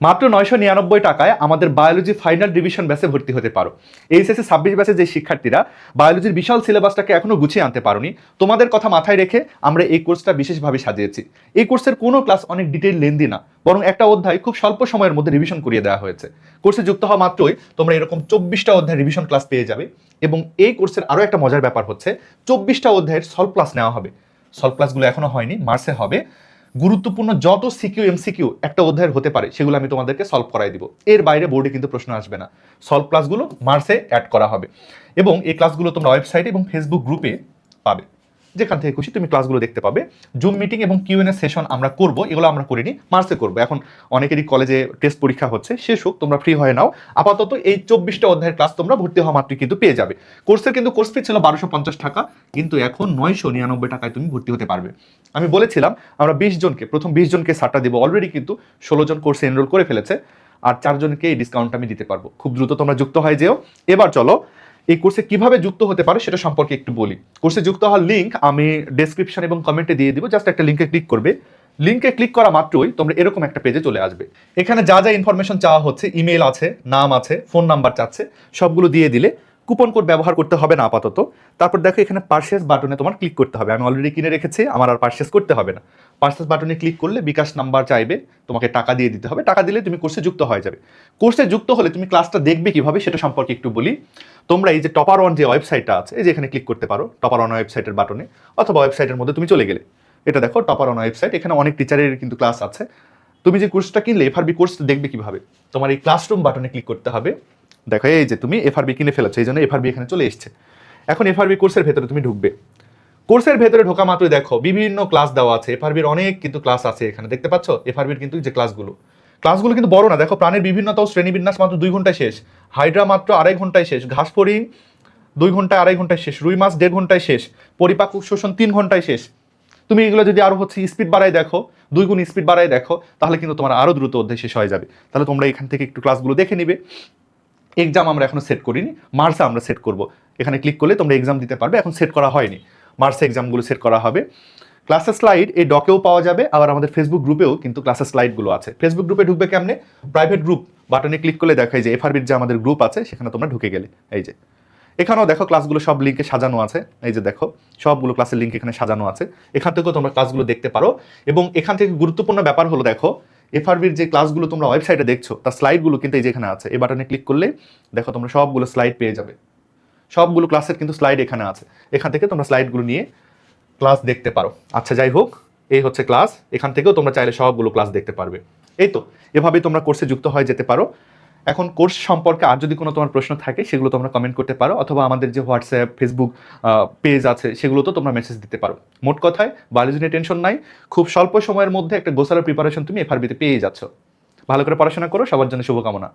মাত্র নয়শো নিরানব্বই টাকায় আমাদের বায়োলজি ফাইনাল ডিভিশন ব্যাচে ভর্তি হতে পারো। এইচএসসি ছাব্বিশ ব্যাচে যে শিক্ষার্থীরা, বায়োলজির বিশাল সিলেবাসটাকে এখনও গুছিয়ে আনতে পারোনি। তোমাদের কথা মাথায় রেখে আমরা এই কোর্সটা বিশেষভাবে সাজিয়েছি। এই কোর্সের কোনো ক্লাস অনেক ডিটেইল লেন্দি না, বরং একটা অধ্যায় খুব স্বল্প সময়ের মধ্যে রিভিশন করিয়ে দেওয়া হয়েছে। কোর্সে যুক্ত হওয়া মাত্রই তোমরা এরকম চব্বিশটা অধ্যায় রিভিশন ক্লাস পেয়ে যাবে এবং এই কোর্সের আরও একটা মজার ব্যাপার হচ্ছে, চব্বিশটা অধ্যায়ের সলভ ক্লাস নেওয়া হবে। সলভ ক্লাসগুলো এখনও হয়নি, মার্চে হবে। গুরুত্বপূর্ণ যত সিকিউ, এমসিকিউ একটা অধ্যায়ের হতে পারে, সেগুলো আমি তোমাদেরকে সলভ করাই দিব। এর বাইরে বোর্ডে কিন্তু প্রশ্ন আসবে না। সলভ ক্লাসগুলো মার্সে অ্যাড করা হবে। এবং এই ক্লাসগুলো তোমরা ওয়েবসাইটে এবং ফেসবুক গ্রুপে পাবে। যেখান থেকে খুশি তুমি ক্লাসগুলো দেখতে পাবে। জুম মিটিং এবং কিউএনএ সেশন আমরা করব, এগুলো আমরা করিনি মার্চে করব। এখন অনেকেরই কলেজে টেস্ট পরীক্ষা হচ্ছে, শেষ হোক, তোমরা ফ্রি হয়ে নাও। আপাতত এই চব্বিশটা অধ্যায়ের ক্লাস তোমরা ভর্তি হওয়া মাত্রই কিন্তু পেয়ে যাবে। কোর্সের কিন্তু কোর্স ফি ছিল বারোশো পঞ্চাশ টাকা, কিন্তু এখন নয়শো নিরানব্বই টাকায় তুমি ভর্তি হতে পারবে। আমি বলেছিলাম, আমরা বিশ জনকে, প্রথম বিশ জনকে সারটা দেবো অলরেডি কিন্তু ষোলো জন কোর্সে এনরোল করে ফেলেছে, আর চারজনকে এই ডিসকাউন্ট আমি দিতে পারব। খুব দ্রুত তোমরা যুক্ত হয়ে যেও। এবার চলো এই কোর্সে কীভাবে যুক্ত হতে পারে সেটা সম্পর্কে একটু বলি। কোর্সে যুক্ত হওয়ার লিঙ্ক আমি ডেসক্রিপশন এবং কমেন্টে দিয়ে দিব জাস্ট একটা লিঙ্কে ক্লিক করবে। লিঙ্কে ক্লিক করা মাত্রই তোমরা এরকম একটা পেজে চলে আসবে। এখানে যা যা ইনফরমেশন চাওয়া হচ্ছে ইমেল আছে, নাম আছে ফোন নাম্বার চাচ্ছে, সবগুলো দিয়ে দিলে কুপন কোড ব্যবহার করতে হবে না আপাতত। তারপর দেখো এখানে পার্সেস বাটনে তোমার ক্লিক করতে হবে। আমি অলরেডি কিনে রেখেছি, আমার আর পার্সেস করতে হবে না। পার্সেস বাটনে ক্লিক করলে বিকাশ নাম্বার চাইবে, তোমাকে টাকা দিয়ে দিতে হবে। টাকা দিলে তুমি কোর্সে যুক্ত হয়ে যাবে। কোর্সে যুক্ত হলে তুমি ক্লাসটা দেখবে কীভাবে সেটা সম্পর্কে একটু বলি। তোমরা এই যে টপার ওয়ান যে ওয়েবসাইটটা আছে, এই যে এখানে ক্লিক করতে পারো টপার ওয়ান ওয়েবসাইটের বাটনে অথবা ওয়েবসাইটের মধ্যে তুমি চলে গেলে। এটা দেখো টপার ওয়ান ওয়েবসাইট এখানে অনেক টিচারের কিন্তু ক্লাস আছে। তুমি যে কোর্সটা কিনলে এফআরবি কোর্সটা দেখবে কীভাবে? তোমার এই ক্লাসরুম বাটনে ক্লিক করতে হবে। দেখো, এই যে তুমি এফআরবি কিনে ফেলেছো, এই জন্য এফআরবি এখানে চলে এসছে। এখন এফআরবি কোর্সের ভেতরে তুমি ঢুকবে। কোর্সের ভেতরে ঢোকা মাত্রই দেখো, বিভিন্ন ক্লাস দেওয়া আছে। এফআরবির অনেক কিন্তু ক্লাস আছে এখানে, দেখতে পাচ্ছ? এফআরবির কিন্তু যে ক্লাসগুলো ক্লাসগুলো কিন্তু বড় না, দেখো, প্রাণের বিভিন্নতা ও শ্রেণীবিন্যাস মাত্র দুই ঘন্টায় শেষ। হাইড্রা মাত্র আড়াই ঘন্টায় শেষ। ঘাস ফড়িং দুই ঘন্টায় আড়াই ঘন্টায় শেষ। রুই মাছ দেড় ঘন্টায় শেষ। পরিপাক শোষণ তিন ঘন্টায় শেষ। তুমি এগুলো যদি আরও হচ্ছে স্পিড বাড়ায় দেখো, দুই গুণ স্পিড বাড়ায় দেখো, তাহলে কিন্তু তোমার আরও দ্রুত অধ্যায় শেষ হয়ে যাবে। তাহলে তোমরা এখান থেকে একটু ক্লাসগুলো দেখে নিবে। এক্সাম আমরা এখনও সেট করিনি মার্চে আমরা সেট করব। এখানে ক্লিক করলে তোমরা এক্সাম দিতে পারবে, এখন সেট করা হয়নি। মার্চে এক্সামগুলো সেট করা হবে। ক্লাসের স্লাইড এই ডকেও পাওয়া যাবে, আবার আমাদের ফেসবুক গ্রুপেও কিন্তু ক্লাসের স্লাইডগুলো আছে। ফেসবুক গ্রুপে ঢুকবে কেমনে? প্রাইভেট গ্রুপ বাটনে ক্লিক করলে দেখায় যে এফআরবির যে আমাদের গ্রুপ আছে, সেখানে তোমরা ঢুকে গেলে। এই যে। এখানেও দেখো ক্লাসগুলো সব লিঙ্কে সাজানো আছে। এই যে দেখো, সবগুলো ক্লাসের লিঙ্ক এখানে সাজানো আছে। এখান থেকেও তোমরা ক্লাসগুলো দেখতে পারো। এবং এখান থেকে গুরুত্বপূর্ণ ব্যাপার হলো, দেখো এফআরবির যে ক্লাসগুলো তোমরা ওয়েবসাইটে দেখছ, তার স্লাইডগুলো কিন্তু এই যেখানে আছে। এই বাটনে ক্লিক করলে দেখো তোমরা সবগুলো স্লাইড পেয়ে যাবে। সবগুলো ক্লাসের কিন্তু স্লাইড এখানে আছে। এখান থেকে তোমরা স্লাইডগুলো নিয়ে ক্লাস দেখতে পারো। আচ্ছা যাই হোক, এই হচ্ছে ক্লাস এখান থেকেও তোমরা চাইলে সবগুলো ক্লাস দেখতে পারবে। এই তো এভাবেই তোমরা কোর্সে যুক্ত হয়ে যেতে পারো। এখন কোর্স সম্পর্কে আর যদি কোনো তোমার প্রশ্ন থাকে, সেগুলো তোমরা কমেন্ট করতে পারো, অথবা আমাদের যে হোয়াটসঅ্যাপ ফেসবুক পেজ আছে সেগুলোতেও তোমরা মেসেজ দিতে পারো। মোট কথায় বায়োলজি নিয়ে টেনশন নাই। খুব স্বল্প সময়ের মধ্যে একটা গোসালার প্রিপারেশন তুমি এফআরবিতে পেয়ে যাচ্ছ। ভালো করে পড়াশোনা করো, সবার জন্য শুভকামনা।